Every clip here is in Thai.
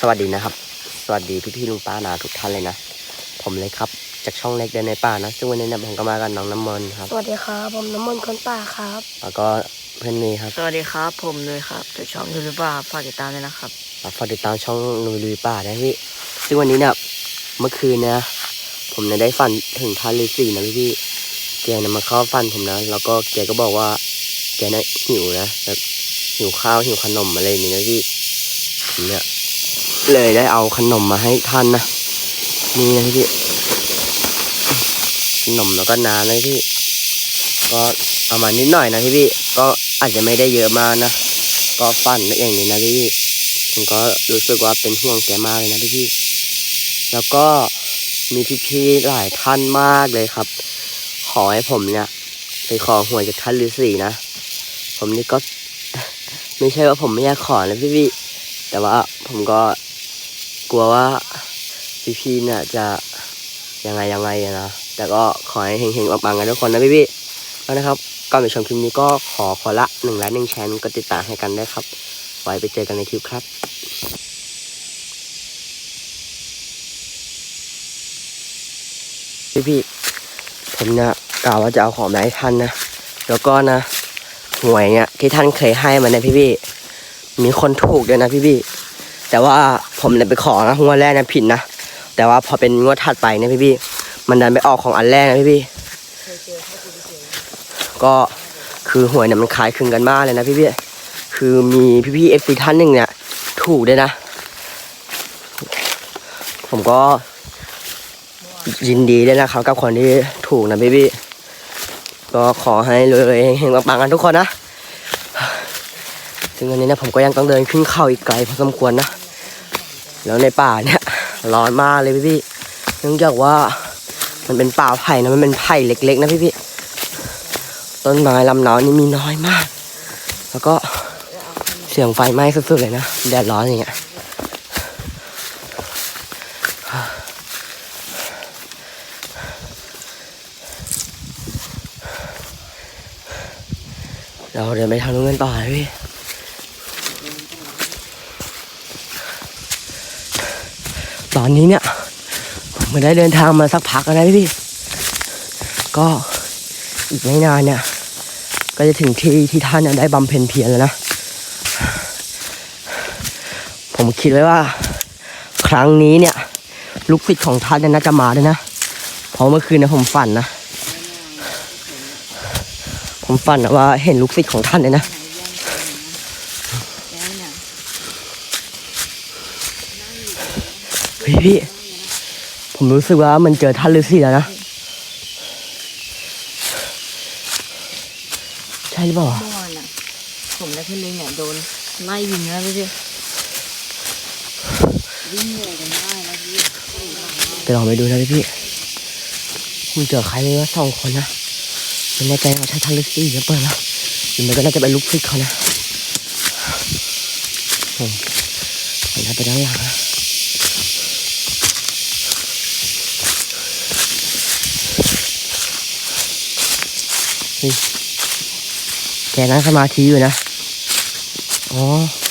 สวัสดีนะครับ สวัสดีพี่ๆลุงป้านาทุกท่านเลยนะ ผมเลยครับ จากช่องเล็กเดินในป่านะซึ่งวันนี้เนี่ยผมก็มากับน้องน้ำมนต์ครับ สวัสดีครับ ผมน้ำมนต์คนป่าครับ แล้วก็เพื่อนเมย์ครับ สวัสดีครับ ผมเลยครับจากช่องยูทูบบ้าฝากติดตามด้วยนะครับฝากติดตามช่องนุยลุยป่านะพี่ ซึ่งวันนี้เนี่ยเมื่อคืนเนี่ยผมเนี่ยได้ฝันถึงท่านฤาษีนะพี่พี่ๆแกเนี่ยมาเข้าฝันผมนะ แล้วก็แกก็บอกว่าแกเนี่ยหิวนะแบบหิวข้าวหิวขนมอะไรอย่างนี้นะพี่ผมเนี่ย เลยได้เอาขนมมาให้ท่านนะนี่นะพี่ขนมแล้วก็น้ำนะพี่ก็เอามานิดหน่อยนะพี่พี่ก็อาจจะไม่ได้เยอะมากนะก็ฝันอย่างนี้นะพี่พี่ผมก็รู้สึกว่าเป็นห่วงแกมากเลยนะพี่พี่แล้วก็มีพี่ๆหลายท่านมากเลยครับ ขอให้ผมเนี่ยไปขอหวยจากท่านฤาษีนะผมนี่ก็ไม่ใช่ว่าผมไม่อยากขอนะพี่พี่แต่ว่าผมก็ กลัวว่าพี่ๆเนี่ยจะยังไงยังไงนะ แต่ก็ขอให้เฮงๆปังๆกันทุกคนนะพี่พี่แล้วนะครับก่อนไปชมคลิปนี้ก็ขอขอละหนึ่งไลค์หนึ่งแชร์กดติดตามให้กันได้ครับ ไว้ไปเจอกันในคลิปครับพี่พี่ผมเนี่ยกล่าวว่าจะเอาของมาให้ท่านนะ แล้วก็นะหวยเนี่ยที่ท่านเคยให้มาเนี่ยพี่พี่มีคนถูกด้วยนะพี่พี่ แต่ว่าผมเนี่ยไปขอนะงวดแรกเนี่ยผิดนะแต่ว่าพอเป็นงวดถัดไปเนี่ยพี่พี่มันดันไปออกของอันแรกนะพี่พี่ก็คือหวยเนี่ยมันคล้ายคลึงกันมากเลยนะพี่พี่คือมีพี่พี่เอฟซีท่านหนึ่งเนี่ย ถูกด้วยนะ ผมก็ยินดีด้วยนะครับกับคนที่ถูกนะพี่พี่ก็ขอให้เลยๆเฮงปังๆกันทุกคนนะถึงวันนี้เนะผมก็ยังต้องเดินขึ้นเขาอีกไกลพอสมควรนะ แล้วในป่าเนี่ยร้อนมากเลยพี่พี่เนื่องจากว่ามันเป็นป่าไผ่นะมันเป็นไผ่เล็ก ๆ นะพี่พี่ต้นไม้ลำหนาวนี่มีน้อยมาก แล้วก็เสียงไฟไหม้สุดๆเลยนะแดดร้อนอย่างเงี้ยเราเดินไปทางนู้นกันต่อพี่ ตอนนี้เนี่ยผมได้เดินทางมาสักพักแล้วนะพี่ ก็อีกไม่นานเนี่ย ก็จะถึงที่ที่ท่านได้บำเพ็ญเพียรแล้วนะ ผมคิดไว้ว่า ครั้งนี้เนี่ย ลูกศิษย์ของท่านเนี่ยน่าจะมาด้วยนะ เพราะเมื่อคืนเนะผมฝันนะ ผมฝันว่าเห็นลูกศิษย์ของท่านเลยนะ ฮ้ยพี่ ผมรู้สึกว่ามันเจอท่านฤาษีแล้วนะ ใช่หรือเปล่าเมื่อวานอะ ผมและพี่ลิงเนี่ยโดนไล่ยิงแล้วพี่วิ่งเลยกันได้แล้วพี่ไปลองไปดูนะพี่พี่ผมเจอใครไม่ว่าสองคนนะไม่แน่ใจว่าใช่ท่านฤาษีหรือเปล่านะหรือมันก็น่าจะเป็นลูกศิษย์เขานะผมขออนุญาตไปด้านหลังนะ แกนั่งสมาธิอยู่นะ อ๋อ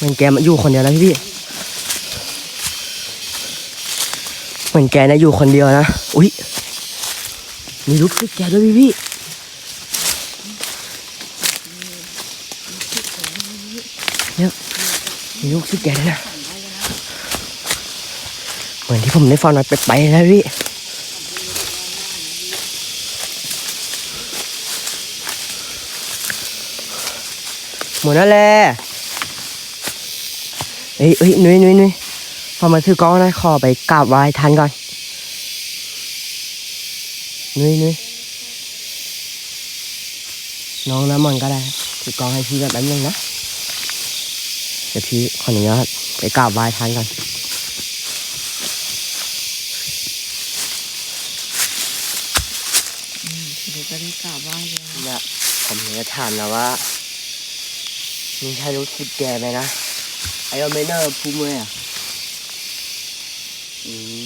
มันแกมาอยู่คนเดียวแล้วพี่พี่เหมือนแกนะอยู่คนเดียวนะ อุ๊ยมีลูกศิษย์แกด้วยพี่พี่เนี่ยมีลูกศิษย์แกด้วยนะ เหมือนที่ผมได้ฟังมาไปๆนะพี่ หมดแล้วแหละเอ้ยเอ้ยนุ้ยนุ้ยนุ้ยพอมาถือกล้องนะขอไปกราบไหว้ท่านก่อนนุ้ยนุ้ยน้องน้ำมันก็ได้ถือกล้องให้พี่แบบแป๊บนึงนะเดี๋ยวพี่ขออนุญาตไปกราบไหว้ท่านก่อนเดี๋ยวจะได้กราบไหว้เลยนะเนี่ยผมอยากจะถามนะว่า มีใช่รู้สึกแกไหมนะไอโอเมเนอร์พูเมย์อะอืม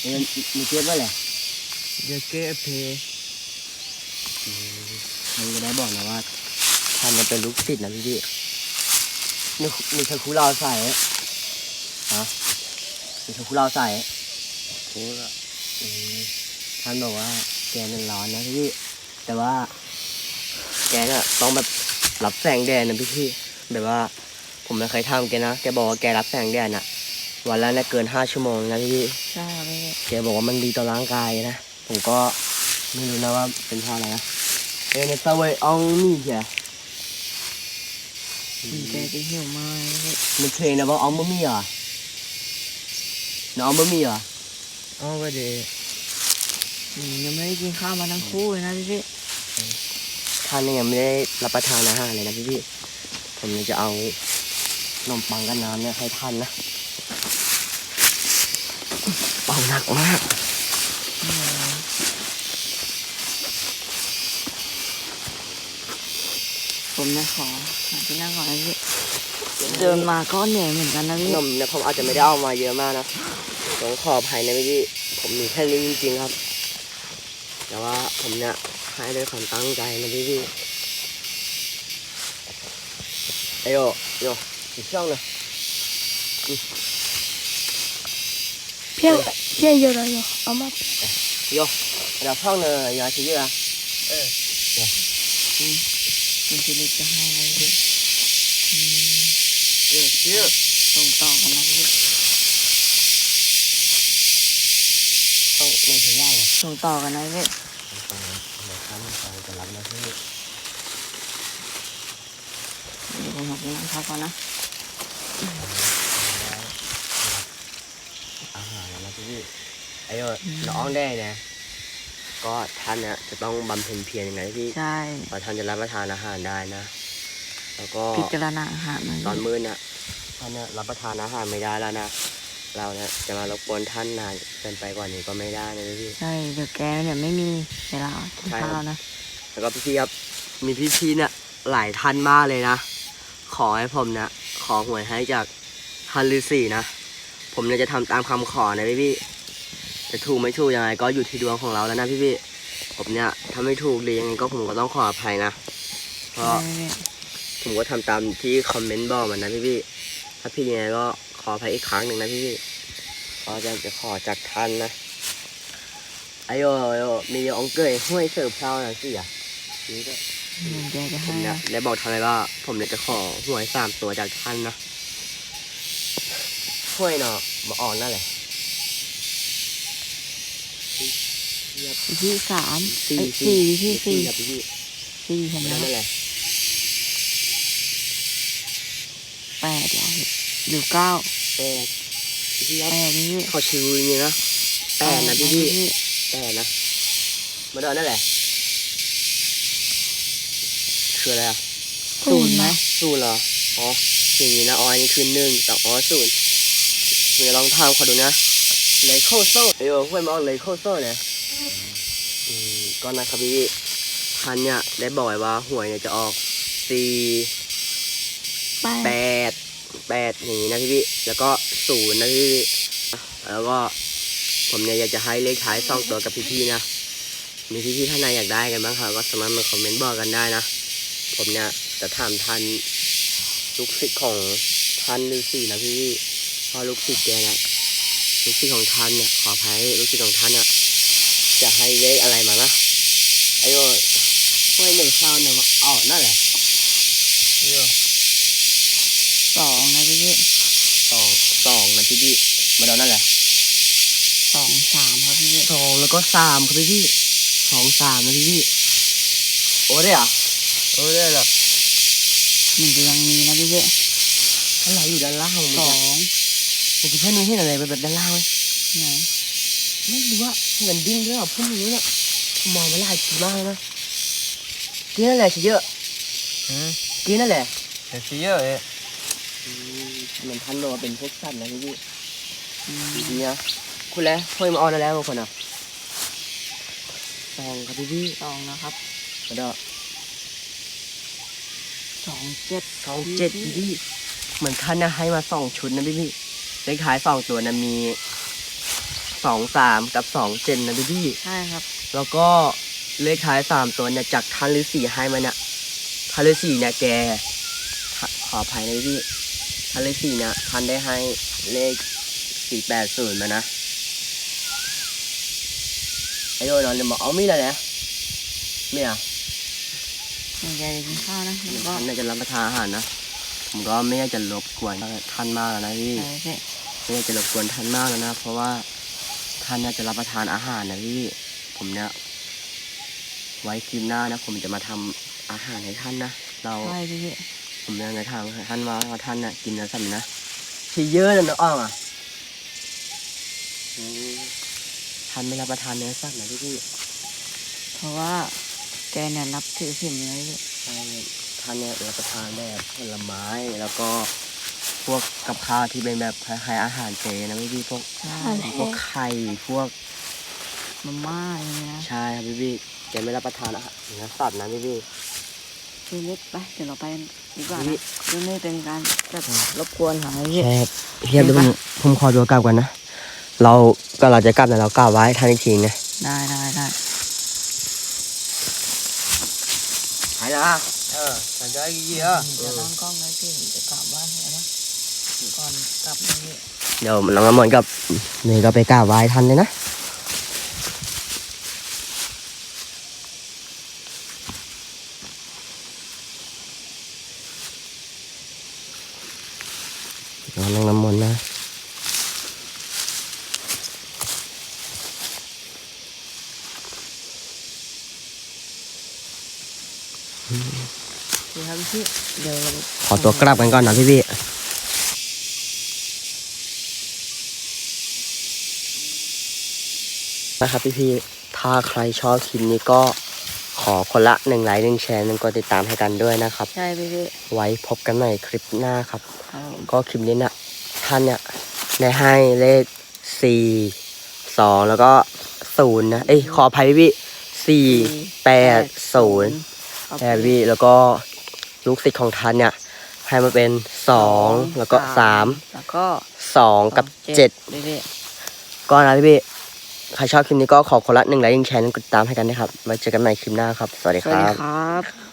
เอ็นมีเทียบว่าอะไรเดี๋ยวเก็บเพมันก็ได้บอกนะว่าท่านมันเป็นลูกศิษย์นะพี่พี่นี่นี่คือครูเราใส่มีทุกเราใส่ทุกท่านบอกว่าแกนั่นร้อนนะพี่แต่ว่าแกเนี่ยต้องแบบ รับแสงแดดนะพี่พี่แบบว่า ผมไม่เคยทำแกนะแกบอกว่าแกรับแสงแดดน่ะ วันละเนี่ยเกินห้าชั่วโมงนะพี่พี่ใช่ครับพี่แกบอกว่ามันดีต่อร่างกายนะผมก็ไม่รู้นะว่าเป็นเพราะอะไรนะเอ้ยในตะเวยอองนี่เหียพี่แกจะหิวมากนะพี่มันเทรนนะว่าอองบะมี่เหรอน้องบะมี่เหรออ๋อก็ดีอืมยังไม่ได้กินข้าวมาทั้งคู่เลยนะพี่พี่ ท่านเนี่ยยังไม่ได้รับประทานอาหารเลยนะพี่พี่ผมเนี่ยจะเอาขนมปังกับน้ำเนี่ยให้ท่านนะเป่าหนักมากผมนะขอหาที่นั่งก่อนนะพี่เดินมาก็เหนื่อยเหมือนกันนะขพี่นมเนี่ยผมอาจจะไม่ได้เอามาเยอะมากนะผมขออภัยนะพี่พี่ผมมีแค่นี้จริงๆครับ แต่ว่าผมเนี่ยให้ด้วยความตั้งใจนะพี่พี่ไอโยโยอีกช่องเลยเพียงเพียงเยอะเลยเอามาโยเราช่องเลยอย่าชี้เยอะมันจะเล็กจะให้นะพี่อืมเออชี้ส่งต่อกันนะพี่ช่องในถึงยากเหรอ ส่งต่อกันนะพี่ฟังเดี๋ยวท่านฟังจะรับนะพี่เดี๋ยวผมหาที่นั่งพักก่อนนะอาหารแล้วนะพี่ไอ้โยน้องได้เนี่ยก็ท่านเนี่ยจะต้องบำเพ็ญเพียรยังไงพี่ใช่กว่าท่านจะรับประทานอาหารได้นะ แล้วก็พิจารณาอาหารนะตอนพี่มื้อเนี่ยท่านเนี่ยรับประทานอาหารไม่ได้แล้วนะ เราเนี่ยจะมารบกวนท่านนานเกินไปกว่านี้ก็ไม่ได้นะพี่ ใช่เดี๋ยวแกเนี่ยไม่มีเวลากินใช่ครับ ข้าวนะ แล้วก็พี่ๆครับมีพี่ๆเนี่ยหลายท่านมากเลยนะ ขอให้ผมเนี่ยขอหวยให้จากฮันฤาษีนะ ผมเนี่ยจะทำตามคำขอนะพี่ๆจะถูกไม่ถูกยังไงก็อยู่ที่ดวงของเราแล้วนะพี่ๆผมเนี่ยถ้าไม่ถูกหรือยังไงก็ผมก็ต้องขออภัยนะ เพราะใช่พี่ผมก็ทำตามที่คอมเมนต์บอกมันนะพี่พี่ๆถ้าพี่ยังไงก็ข ออภัยอีกครั้งหนึ่งนะพี่พี่ๆก็จะจะขอจากท่านนะไอโยโยมีองเกยห้วยเสิร์ฟเช้านะสิอะนี่ก็เดี๋ยวแกจะผให้มเนี่ยนะได้บอกท่านเลยว่า ผมเนี่ยจะขอหวยสามตัวจากท่านนะห้วยเนาะมาอ่อนนั่นแหละวิธีสามสี่เอ้ยสี่วิธีสี่ครับพี่พี่สี่เห็นไหมนั่นแหละแปดเหรอพี่หรือเก้า แปดพี่พี่ครับแปดนี่พี่เขาชิวอย่างนี้นะแปดนะพี่พี่แปดนะมาเดินนั่นแหละคืออะไรอะศูนย์ไหมศูนย์เหรออ๋ออย่างนี้นะอ๋ออันนี้คือหนึ่งสองอ๋อศูนย์เดี๋ยวลองทำขอดูนะเลยโคโซ่เดี๋ยวห้วยมองเลยโคโซ่เนี่ยอืมก็นะครับพี่ท่านเนี่ยได้บอกไว้ว่าหวยเนี่ยจะออกสี่แปแปด ดแปดอย่างนี้นะพี่พี่แล้วก็ศูนย์นะพี่พี่แล้วก็ผมเนี่ยอยากจะให้เลขท้ายสองตัวกับพี่ๆนะมีพี่ๆท่านไหนอยากได้กันบ้างครับก็สามารถมาคอมเมนต์บอกกันได้นะ ผมเนี่ยจะถามท่านลูกศิษย์ของท่านฤาษีนะพี่เพราะลูกศิษย์แกเนี่ยลูกศิษย์ของท่านเนี่ยขออภัยลูกศิษย์ของท่านเนี่ยจะให้เลขอะไรมานะไอ้โยห้ยหนึ่งข้าวเนี่ยอ๋อนั่นแหละไอ้โย สองนะพี่พี่สองสองนะพี่พี่มาเดานั่นแหละสองสามครับพี่พี่สองแล้วก็สามครับพี่พี่สองสามนะพี่พี่โอ้ได้เหรอโอ้ได้เหรอมันจะยังมีนะพี่พี่อะไรอยู่ด้านล่างมันสจะองมันจะเพื่อนนู้นเห็นอะไรแบบด้านล่างไหมไหนไม่รู้ว่าเหมือนดิ้งด้วยเหรอพวกนี้เนี่ยมองมาหลายทีมากเลยนะกินนั่นแหละเยอะอืมกินนั่นแหละเดี๋ยวชี้เยอะเอ๊ะเห มือนท่านบอกว่าเป็นพวกสัตว์นะพี่พี่อืมดีนะคุณแล้วค่อยมาออนแล้วบางคนอะสองครับพี่พี่สองนะครับมาเดาสองเจ็ดสองเจ็ดพี่พี่เหมือนท่านนะให้มาสองชุดนะพี่พี่เลขท้ายสองตัวนะมีสองสามกับสองเจ็ดนะพี่พี่ใช่ครับ แล้วก็เลขท้ายสามตัวเนี่ยจากท่านฤาษีให้มาเนี่ยท่านฤาษีเนี่ยแกขอขออภัยนะพี่ ท่านฤาษีเนี่ยท่านได้ให้เลขสี่แปดศูนย์มานะไอ้โดนนอนเลยบอกเอามีดอะไรนะมีอะสนใจจะกินข้าวนะแล้วก็ท่านน่าจะรับประทานอาหารนะผมก็ไม่อยากจะรบกวนท่านมากแล้วนะพี่ใช่พี่ไม่อยากจะรบกวนท่านมากแล้วนะ เพราะว่าท่านน่าจะรับประทานอาหารนะพี่ผมเนี่ยไว้คลิปหน้านะ ผมจะมาทำอาหารให้ท่านนะเรา ใช่พี่พี่ ผมเนี่ยจะทำให้ท่านว่าว่าท่านน่ะกินเนื้อสัตว์นะที่เยอะเลยนะอ้อมอะอืมท่านไม่รับประทานเนื้อสัตว์นะพี่พี่เพราะว่าแกเนี่ยนับถือสิ่งนี้พี่ใช่ท่านเนี่ยรับประทานแบบผลไม้แล้วก็พวกกับข้าวที่เป็นแบบคล้ายๆอาหารเจนะพี่พี่พวกใช่พวกไข่พวกมาม่าอย่างนี้นะใช่ครับพี่พี่แกไม่รับประทานอาหารเนื้อสัตว์นะพี่พี่ พี่เล็กไปเดี๋ยวเราไปกันดีกว่าพี่นะเรื่องนี้เป็นการแบบรบกวนของพี่ใช่ครับเฮียเดี๋ยวผมผมขอตัวกลับก่อนนะ เราก็เราจะกลับนะเรากล่าวไว้ท่านอีกทีนะได้ได้ได้หายละเออสัญญาอีกเยอะจะตั้งกล้องไว้พี่ผมจะกลับบ้านแล้วนะก่อนกลับนะพี่เดี๋ยวน้องน้ำมนต์กับเนยก็ไปกราบไหว้ท่านเลยนะ น้องน้ำมนต์นะ พี่ครับพี่เดี๋ยวขอตัวกลับกันก่อนนะพี่พี่นะครับพี่พี่ๆถ้าใครชอบคลิปนี้ก็ขอคนละหนึ่งไลค์หนึ่งแชร์หนึ่งกดติดตามให้กันด้วยนะครับ ใช่พี่พี่ไว้พบกันใหม่คลิปหน้าครับครับผมก็คลิปนี้เนี่ยท่านเนี่ยได้ให้เลขสี่สองแล้วก็ศูนย์นะ เอ้ยขออภัยพี่สี่แปดศูนย์ครับ แอร์พี่แล้วก็ลูกศิษย์ของท่านเนี่ย ให้มาเป็นสองแล้วก็สามแล้วก็สองกับเจ็ดพี่พี่ก็นะพี่พี่ใครชอบคลิปนี้ก็ขอคนละหนึ่งไลค์หนึ่งแชร์หนึ่งกดติดตามให้กันนะครับไว้เจอกันใหม่คลิปหน้าครับ สวัสดีสควัสดีรับครับ